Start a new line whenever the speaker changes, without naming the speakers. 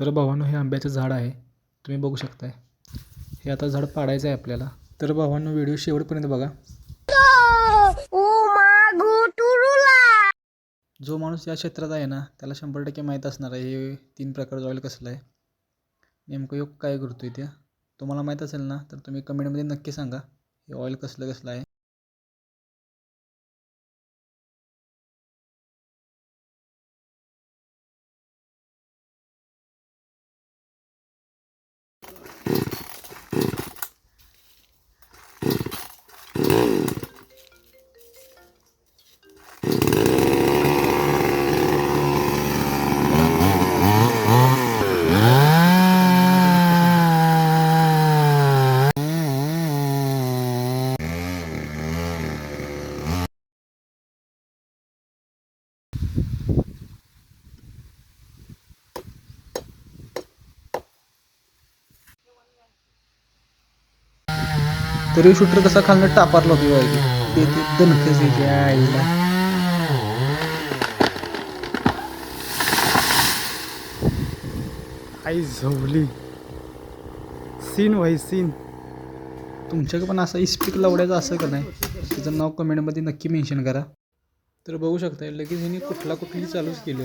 तर भावांनो हे आंब्याचं झाड आहे. तुम्ही बघू शकताय. हे आता झाड पाडायचं आहे आपल्याला. तर भावांनो व्हिडिओ शेवटपर्यंत बघा. जो माणूस या क्षेत्रात आहे ना त्याला शंभर टक्के माहीत असणार आहे हे तीन प्रकारचं ऑइल कसलं आहे. नेमकं योग काय करतो आहे त्या तुम्हाला माहीत असेल ना तर तुम्ही कमेंटमध्ये नक्की सांगा. हे ऑइल कसलं कसलं आहे? तरी शूटर कसा खालनं टापारला होती बाई ते ते दणकच यायची आईला.
आई झोवली सीन भाई सीन.
तुमच्याकडे पण असं इस्पिक लावड्याचं असं का नाही? त्याचं नाव कमेंटमध्ये नक्की मेन्शन करा. तर बघू शकता लगेच ह्याने कुठला कुठली चालूच केलं.